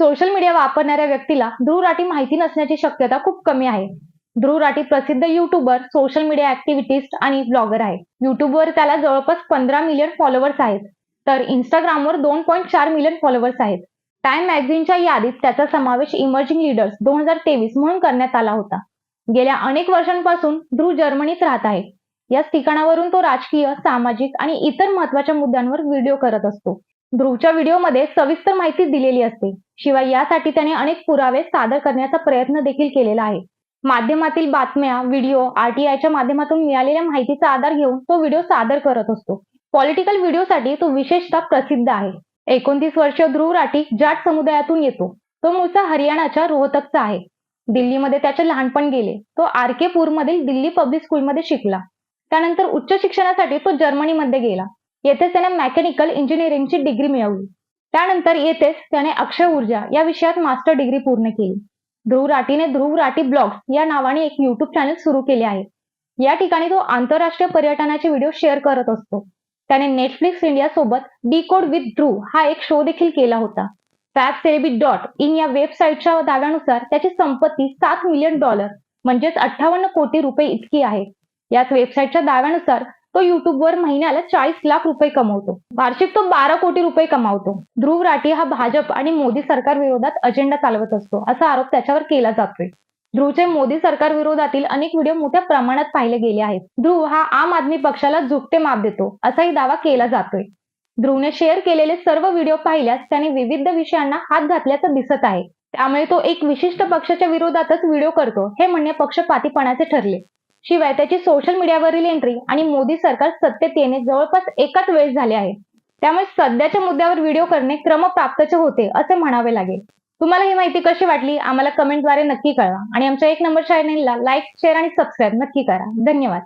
Social media वापरणाऱ्या व्यक्तीला ध्रुव राठी माहिती नसण्याची शक्यता खूप कमी आहे. ध्रुव राठी प्रसिद्ध युट्यूबर सोशल मीडिया ऍक्टिव्हिटिस्ट आणि ब्लॉगर आहे युट्यूबवर त्याला जवळपास पंधरा मिलियन फॉलोअर्स आहेत. तर इंस्टाग्रामवर दोन पॉईंट चार मिलियन फॉलोअर्स आहेत. टाइम मॅगझिनच्या यादीत त्याचा समावेश इमर्जिंग लीडर्स दोन हजार तेवीस म्हणून करण्यात आला होता. गेल्या अनेक वर्षांपासून ध्रुव जर्मनीत राहत आहे. याच ठिकाणावरून तो राजकीय सामाजिक आणि इतर महत्त्वाच्या मुद्द्यांवर व्हिडिओ करत असतो. ध्रुवच्या व्हिडिओमध्ये सविस्तर माहिती दिलेली असते. शिवाय यासाठी त्याने अनेक पुरावे सादर करण्याचा प्रयत्न देखील केलेला आहे. माध्यमातील बातम्या व्हिडिओ आरटीआयच्या माध्यमातून मिळालेल्या माहितीचा आधार घेऊन तो व्हिडिओ सादर करत असतो. पॉलिटिकल व्हिडिओसाठी तो विशेषतः प्रसिद्ध आहे. एकोणतीस वर्षीय ध्रुव राठी जाट समुदायातून येतो. तो मूळचा हरियाणाच्या रोहतकचा आहे. दिल्लीमध्ये त्याचे लहानपण गेले. तो आर के मधील दिल्ली पब्लिक स्कूलमध्ये शिकला. त्यानंतर उच्च शिक्षणासाठी तो जर्मनीमध्ये गेला. येथेच त्याने मेकॅनिकल इंजिनिअरिंगची डिग्री मिळवली. त्यानंतर येथेच त्याने अक्षय ऊर्जा या विषयात मास्टर डिग्री पूर्ण केली. ध्रुव राठीने ध्रुव राठी ब्लॉग्स या नावाने एक युट्यूब चॅनल सुरू केले आहे. या ठिकाणी तो आंतरराष्ट्रीय पर्यटनाचे व्हिडिओ शेअर करत असतो. त्याने नेटफ्लिक्स इंडिया सोबत डी कोड विथ ध्रुव हा एक शो देखील केला होता. फॅब सेरेबी डॉट इन या वेबसाईटच्या दाव्यानुसार त्याची संपत्ती सात मिलियन डॉलर म्हणजेच अठ्ठावन्न कोटी रुपये इतकी आहे. याच वेबसाईटच्या दाव्यानुसार तो युट्यूबवर महिन्याला चाळीस लाख रुपये कमवतो. वार्षिक तो बारा कोटी रुपये कमावतो. ध्रुव राठी हा भाजप आणि मोदी सरकार विरोधात अजेंडा चालवत असतो असा आरोप त्याच्यावर केला जातोय. ध्रुवचे मोदी सरकार विरोधातील अनेक व्हिडिओ मोठ्या प्रमाणात पाहिले गेले आहेत. ध्रुव हा आम आदमी पक्षाला झुकते माप देतो असाही दावा केला जातोय. ध्रुवने शेअर केलेले सर्व व्हिडिओ पाहिल्यास त्याने विविध विषयांना हात घातल्याचं दिसत आहे. त्यामुळे तो एक विशिष्ट पक्षाच्या विरोधातच व्हिडिओ करतो हे म्हणणे पक्षपातीपणाचे ठरले. शिवाय त्याची सोशल मीडियावरील एंट्री आणि मोदी सरकार सत्तेत येणे जवळपास एकाच वेळेस झाले आहे. त्यामुळे सध्याच्या मुद्द्यावर व्हिडिओ करणे क्रमप्राप्तचे होते असे म्हणावे लागेल. तुम्हाला ही माहिती कशी वाटली? आम्हाला कमेंटद्वारे नक्की कळवा. आणि आमच्या एक नंबर चॅनेलला लाईक शेअर आणि सबस्क्राईब नक्की करा. धन्यवाद.